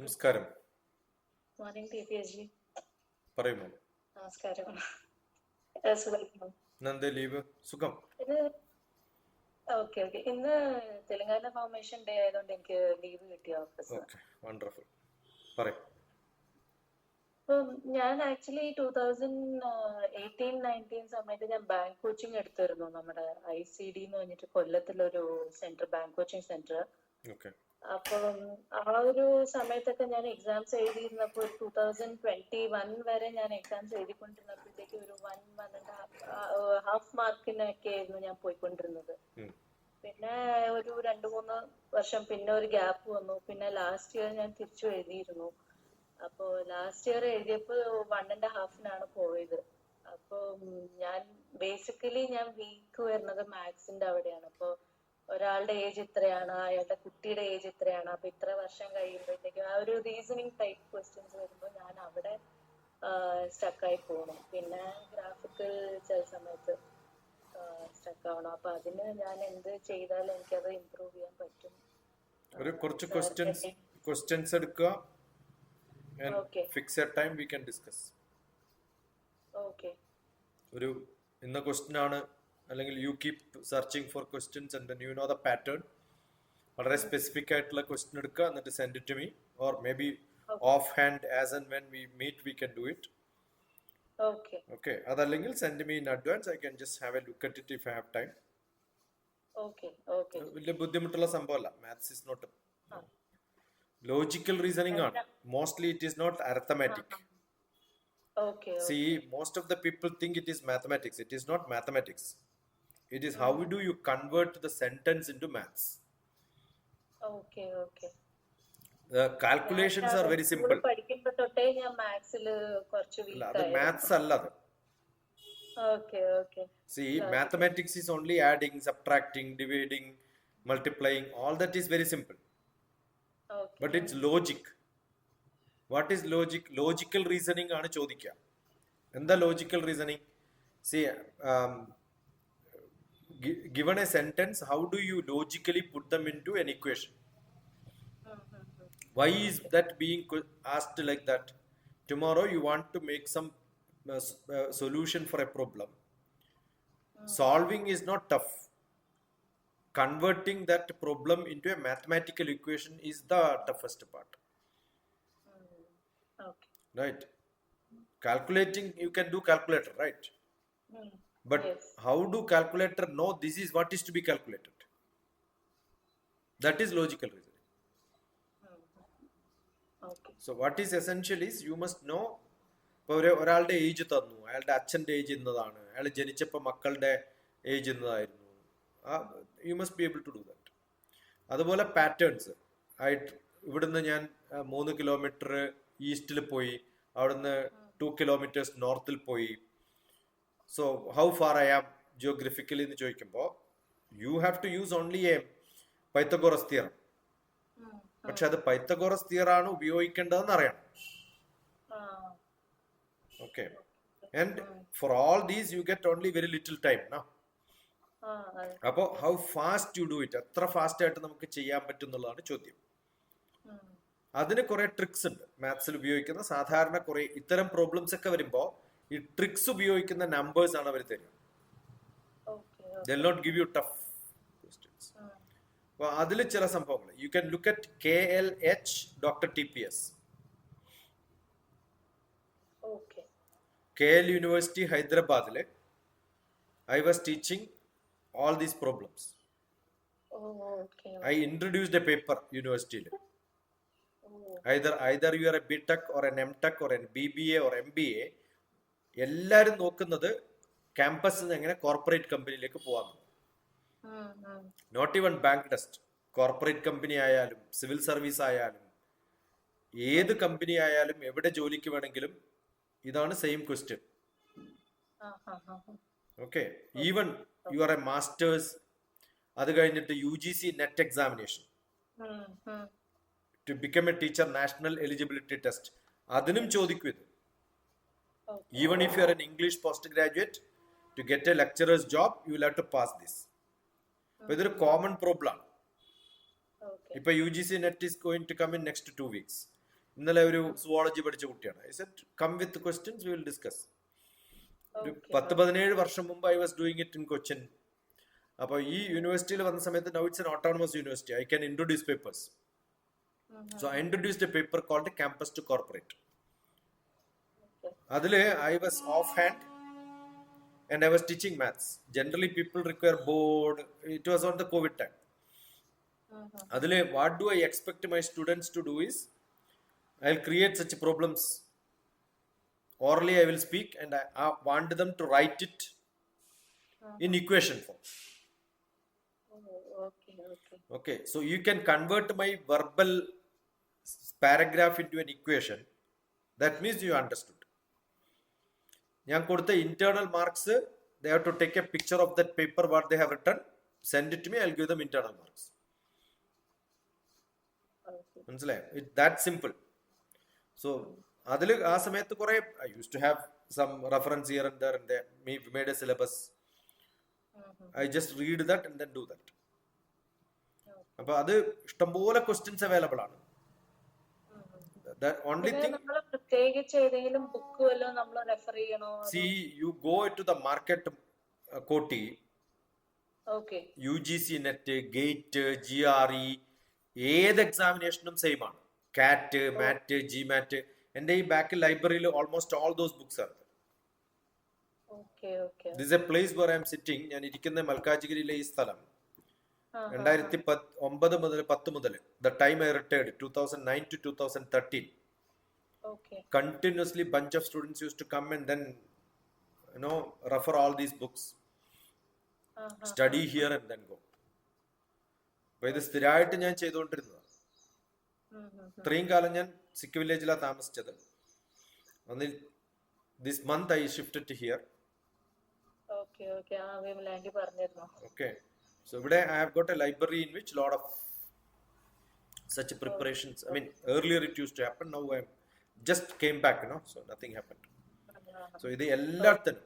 നമസ്കാരം. പറയുമോ? നമസ്കാരം. സുഖം. Okay okay. ഇന്ന് തെലങ്കാന ഫോർമേഷൻ ഡേ ആയതുകൊണ്ട് എനിക്ക് ലീവ് കിട്ടിയ ഓഫീസ്. വണ്ടർഫുൾ. പറയും. ഞാൻ actually two thousand eighteen nineteen സമയത്ത് ഞാൻ ബാങ്ക് കോച്ചിങ് എടുത്തിരുന്നു. നമ്മുടെ ഐ സി ഡി എന്ന് പറഞ്ഞിട്ട് കൊല്ലത്തിലൊരു സെന്റർ ബാങ്ക് കോച്ചിങ് സെന്റർ അപ്പം ആ ഒരു സമയത്തൊക്കെ ഞാൻ എക്സാംസ് എഴുതിയിരുന്നപ്പോൾ ടൂ തൗസൻഡ് ട്വന്റി വൺ വരെ ഞാൻ എക്സാംസ് എഴുതിക്കൊണ്ടിരുന്നപ്പോഴത്തേക്ക് ഒരു one one and half half മാർക്കിനൊക്കെ ആയിരുന്നു ഞാൻ പോയിക്കൊണ്ടിരുന്നത്. പിന്നെ ഒരു രണ്ട് മൂന്ന് വർഷം പിന്നെ ഒരു ഗ്യാപ്പ് വന്നു. പിന്നെ ലാസ്റ്റ് ഇയർ ഞാൻ തിരിച്ചു എഴുതിയിരുന്നു. അപ്പോ ലാസ്റ്റ് ഇയർ എഴുതിയപ്പോൾ വൺ ആൻഡ് ഹാഫിനാണ് പോയത്. അപ്പോ ഞാൻ ബേസിക്കലി ഞാൻ വീക്ക് വരുന്നത് മാത്സിന്റെ അവിടെയാണ്. അപ്പൊ ഒരാളുടെ ഏജ് ഇത്രയാണ് അയാളുടെ കുട്ടിയുടെ ഏജ് ഇത്രയാണ്. അപ്പൊ ഇത്ര വർഷം കഴിയുമ്പോഴത്തേക്കും ആ ഒരു റീസണിങ് ടൈപ്പ് ക്വസ്റ്റ്യൻസ് വരുമ്പോൾ ഞാൻ അവിടെ സ്റ്റക്കായി പോകണം പിന്നെ. ഗ്രാഫിക്കൽ ചില സമയത്ത് സ്റ്റക്ക് ആവണം. അപ്പൊ അതിന് ഞാൻ എന്ത് ചെയ്താൽ എനിക്കത് ഇമ്പ്രൂവ് ചെയ്യാൻ പറ്റും? ഒരു കുറച്ച് ക്വസ്റ്റ്യൻസ് ക്വസ്റ്റ്യൻസ് എടുക്കുക. Fixed fix time we can discuss okay ഒരു ഇന്ന ക്വസ്റ്റ്യൻ ആണ് അല്ലെങ്കിൽ you keep searching for questions and you know the pattern വളരെ സ്പെസിഫിക് ആയിട്ടുള്ള ക്വസ്റ്റ്യൻ എടുക്കുക എന്നിട്ട് send it to me or maybe off hand as and when we meet we can do it okay അതല്ലെങ്കിൽ send me in advance I can just have a look at it if have time വലിയ ബുദ്ധിമുട്ടുള്ള സംഭവമല്ല. Maths is not logical reasoning ആണ്. Mostly it is not arithmetic see See, most of the people think it is mathematics. It is not mathematics. It is how do you convert the sentence into maths. Okay okay The calculations are very simple. പഠിക്കുമ്പോ തൊട്ടേ ഞാൻ മാത്സിൽ കുറച്ച് അല്ല, അത് week maths അല്ല അത് okay okay See, mathematics is only adding, subtracting, dividing, multiplying. All that is very simple. Okay But it's logic. What is logic? Logical reasoning ആണ് ചോദിക്കുക എന്താ logical reasoning see given a sentence, how do you logically put them into an equation? Why is that being asked like that? Tomorrow you want to make some uh, uh, solution for a problem. Solving is not tough. Converting that problem into a mathematical equation is the toughest part. Okay. Right. Calculating, you can do calculator, right? Mm. But Yes. how do calculator know this is what is to be calculated? That is logical reasoning. Okay. so what is essential is you must know ഇപ്പോൾ ഒരു ഒരാളുടെ age തന്നു അയാളുടെ അച്ഛന്റെ age എന്നതാണ് അയാൾ ജനിച്ചപ്പോൾ മക്കളുടെ ഏജ് എന്നതായിരുന്നു. You must be able to do that അതുപോലെ പാറ്റേൺസ് ആയിട്ട് ഇവിടുന്ന് ഞാൻ മൂന്ന് കിലോമീറ്റർ ഈസ്റ്റിൽ പോയി അവിടുന്ന് ടു കിലോമീറ്റേഴ്സ് നോർത്തിൽ പോയി so how far I am geographically എന്ന് ചോദിക്കുമ്പോൾ you have to use only a Pythagoras theorem പക്ഷെ അത് പൈത്തഗോറസ് തിയറാണ് ഉപയോഗിക്കേണ്ടതെന്ന് അറിയണം. Okay and for all these you get only very little time no അപ്പോൾ how fast you do it എത്ര fast ആയിട്ട് നമുക്ക് ചെയ്യാൻ പറ്റും എന്നുള്ളതാണ് ചോദ്യം. അതിന് കുറെ ട്രിക്സ് ഉണ്ട്. മാത്സിൽ ഉപയോഗിക്കുന്ന സാധാരണ കുറെ ഇത്തരം പ്രോബ്ലംസ് ഒക്കെ വരുമ്പോൾ ഈ ട്രിക്സ് ഉപയോഗിക്കുന്ന നമ്പേഴ്സ് ആണ് അവർ തരിക. Okay the not give you tough questions അപ്പൊ അതിൽ ചില സംഭവങ്ങൾ you can look at K L H doctor T P S K L university ഹൈദരാബാദിൽ I was teaching all these problems I these problems. Paper യൂണിവേഴ്സിറ്റിയിൽ either either you are a B tech or an M tech or an B B A or M B MBA. എല്ലാവരും നോക്കുന്നത് ക്യാമ്പസിൽ നിന്ന് എങ്ങനെ corporate കമ്പനിയിലേക്ക് ഉം. Not even bank test corporate company ആയാലും civil service ആയാലും ഏത് കമ്പനി ആയാലും എവിടെ ജോലിക്ക് വേണമെങ്കിലും ഇതാണ് same question okay even you are a masters അത് കഴിഞ്ഞിട്ട് U G C NET examination. To become a teacher national eligibility test അതിനും ചോദിക്കും ഇത്. Okay Even if you are an English postgraduate, to get a lecturer's job, you will have to pass this. Okay. ഇതൊരു common problem ആണ് ഇപ്പൊ U G C NET is going to come in next two weeks ഇന്നലെ ഒരു zoology പഠിച്ച കുട്ടിയാണ്. Come with questions will discuss ഒരു പത്ത് പതിനേഴ് വർഷം മുമ്പ് I was doing it in Cochin അപ്പോൾ ഈ യൂണിവേഴ്സിറ്റിയിൽ വന്ന സമയത്ത് now it's an autonomous university I can introduce papers so I introduced a paper called campus to corporate okay. അതിൽ I was off hand and I was teaching maths generally people require board it was on the COVID time um, um. അതിൽ what do I expect my students to do is I will create such problems orally I will speak and I want them to write it in equation form. Oh, okay, okay. okay so you can convert my verbal s- paragraph into an equation. That means you understood. ഞാൻ കൊടുത്ത internal marks they have to take a picture of that paper what they have written send it me I give them internal marks. മനസ്സിലായോ it that simple so അതിൽ ആ സമയത്ത് കുറെ I use to have some reference here and there and made a syllabus. I just read that and then do that. അപ്പൊ അത് ഇഷ്ടംപോലെ questions available ആണ്. Only പ്രത്യേകിച്ച് ഏതെങ്കിലും ബുക്ക് വല്ലതും നമ്മൾ റെഫർ ചെയ്യണോ see you go to the market കോട്ടി U G C NET GATE G R E ഏത് എക്സാമിനേഷനും സെയിം ആണ്. കാറ്റ് മാറ്റ് ജി മാറ്റ് എന്റെ ഈ ബാക്ക് ലൈബ്രറിയിൽ ഓൾമോസ്റ്റ് ഓൾ ദോസ് ബുക്സ് ആണ് this a place where I am sitting ഞാൻ ഇരിക്കുന്ന മൽക്കാജിഗിരിയിലെ ഈ സ്ഥലം. രണ്ടായിരത്തി പത്ത് ഒമ്പത് മുതൽ പത്ത് മുതൽ. The time I retired two thousand nine to two thousand thirteen continuously bunch bunch of students used to come and then you know refer all these books. study here and then go. ഇത് സ്ഥിരമായിട്ട് ഞാൻ ചെയ്തുകൊണ്ടിരുന്നത്. ഇത്രയും കാലം ഞാൻ സിക്ക് വില്ലേജിലാണ് താമസിച്ചത്. ഒന്നിൽ this month I shift to here okay okay ആ i have got a library in which lot of such preparations i mean earlier it used to happen now i just came back you know so nothing happened So ഇത് എല്ലാത്തിനും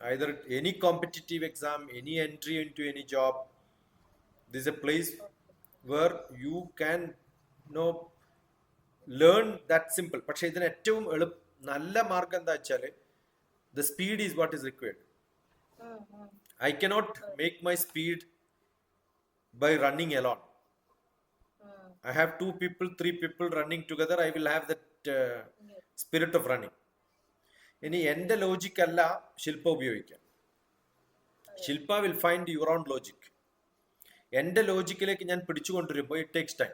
either any competitive exam, any entry into any job, this is a place where you can you know learn that simple. പക്ഷെ ഇതിന് ഏറ്റവും എളു നല്ല മാർഗം എന്താ വെച്ചാൽ the speed is what is required I cannot make my speed by alone. Mm. I have two people, three people running together, I will have that uh, spirit of running. ഇനി എന്റെ logic അല്ല ശില്പ ഉപയോഗിക്കാം Shilpa will find your own logic എന്റെ ലോജിക്കിലേക്ക് ഞാൻ പിടിച്ചുകൊണ്ടിരുമ്പോൾ it takes time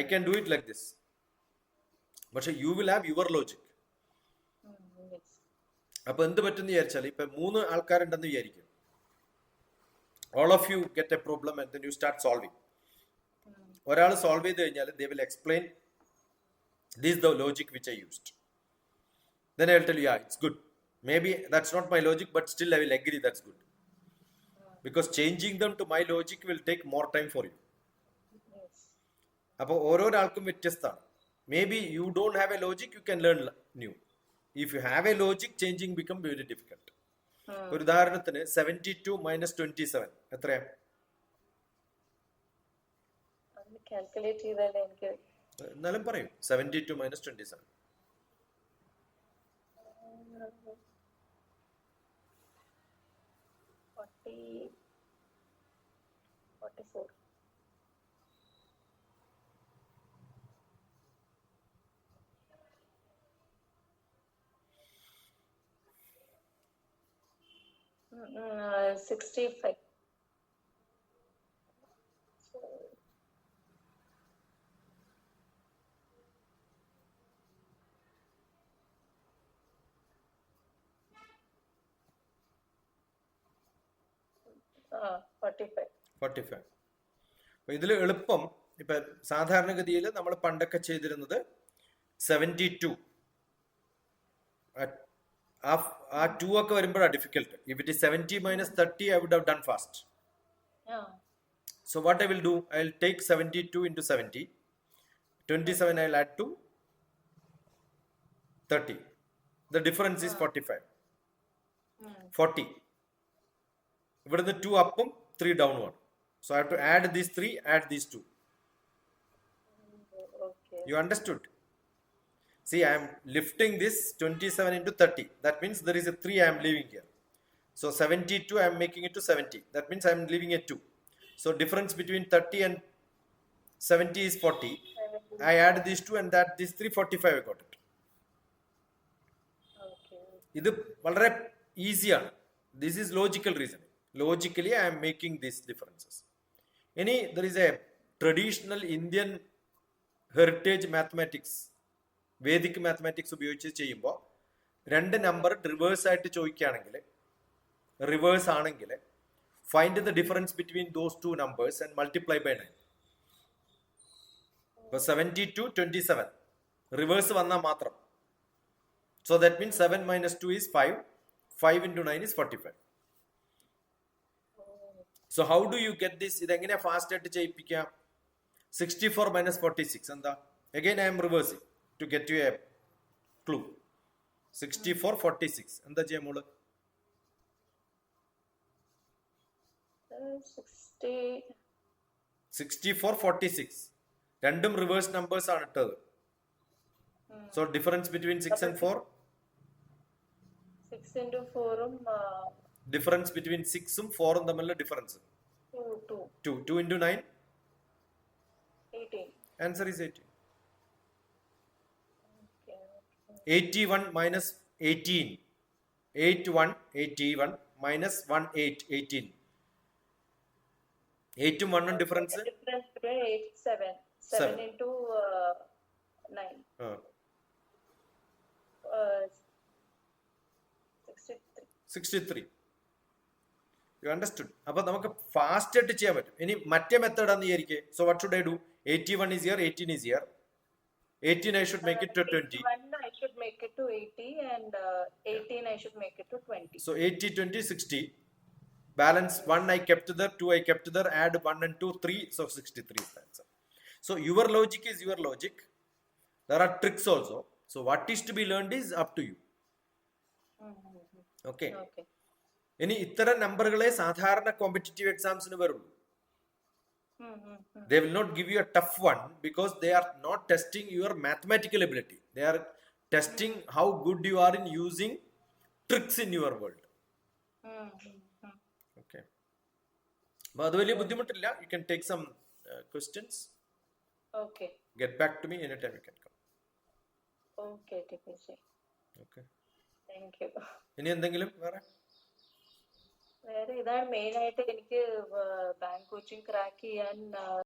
I can do it like this പക്ഷെ you will have your logic അപ്പൊ എന്ത് പറ്റുമെന്ന് വിചാരിച്ചാൽ ഇപ്പൊ മൂന്ന് ആൾക്കാരുണ്ടെന്ന് വിചാരിക്കും. All of you get a problem and then you start solving ഒരാൾ സോൾവ് ചെയ്ത് കഴിഞ്ഞാൽ they will explain this the logic which I used then will tell tell you, yeah, it's good. Maybe that's not my logic, but still I will agree that's good. Because changing them to my logic will take more time for you. അപ്പോൾ ഓരോരാൾക്കും വ്യത്യസ്തമാണ് maybe you don't have a logic you can learn new if you have a logic changing become very difficult ഒരു ഉദാഹരണത്തിന് seventy two minus twenty seven എത്രയാ? എന്നാലും പറയും. Seventy two minus twenty seven forty forty four sixty five. Forty five ഇതിൽ എളുപ്പം ഇപ്പൊ സാധാരണഗതിയിൽ നമ്മൾ പണ്ടൊക്കെ ചെയ്തിരുന്നത് സെവന്റി ടു ആ ടു ഒക്കെ വരുമ്പോഴാണ് difficult if it seventy minus thirty I would have done fast so what I will do I will take seventy two into seventy twenty seven I will add two thirty the difference is forty five forty ഇവിടുന്ന് two അപ്പും three ഡൗണുമാണ് so I two add these three add these two you understood understood? See, I am lifting this 27 into 30. That means there is a 3 I am leaving here. So 72 I am making it to 70. That means I am leaving a 2. So difference between 30 and 70 is 40. I add these two and that this 345 I got it. Okay ഇത് വളരെ ഈസിയാണ് this is logical reasoning logically I am making these differences ഇനി there is a traditional Indian heritage mathematics Vedic mathematics ഉപയോഗിച്ച് ചെയ്യുമ്പോൾ രണ്ട് number reverse ആയിട്ട് ചോദിക്കുകയാണെങ്കിൽ reverse ആണെങ്കിൽ find the difference between those two numbers and multiply by nine ഇപ്പൊ seventy two twenty seven reverse വന്നാൽ മാത്രം. So that means seven minus 7 minus 2 five 5. 5 is 9 five 45. How do you get this ഇത് ഇതെങ്ങനെ fast ആയിട്ട് ചെയ്യിപ്പിക്കാം sixty four minus forty six എന്താ? Again I am reversing to get you a clue sixty four forty six എന്താ ചെയ്യാം മോൾ? Sixty four forty six രണ്ടും reverse numbers ആണ് ഇട്ടത്. So difference between six and four difference between സിക്സും ഫോറും തമ്മിലുള്ള difference two two into nine answer is eighteen 8 18 8 ഉം 1 ഉം difference difference between eight one eighty one minus one sixty three എയ്റ്റും വണ്ണും you understood അപ്പൊ നമുക്ക് ഫാസ്റ്റ് ആയിട്ട് ചെയ്യാൻ പറ്റും. ഇനി മറ്റേ മെത്തേഡ് ആണ് വിചാരിക്കേ. So what should I do eighty one is here eighteen is here eighteen I should make it two twenty to 80 and uh, 18 I should make it to 20. So 80, 20, 60. Balance 1 I kept there, 2 I kept there, add 1 and 2, 3. So 63 is the answer. So your logic is your logic. There are tricks also. So what is to be learned is up to you. Okay. Okay. ഇനി ഇത്തരം നമ്പറുകളെ സാധാരണ competitive എക്സാംസിന് വരുള്ളൂ Hmm, hmm, hmm. they will not give you a tough one because they are not testing your mathematical ability they are testing how good you are in using tricks in your world. Okay അപ്പൊ അത് വലിയ ബുദ്ധിമുട്ടില്ല. You can take some questions okay get back to me any time you can come okay. Okay Thank you. ഇനി എന്തെങ്കിലും വേറെ? വേറെ ഇതാണ് main ആയിട്ട് എനിക്ക് ബാങ്ക് കോച്ചിങ് ക്രാക്ക് ചെയ്യാൻ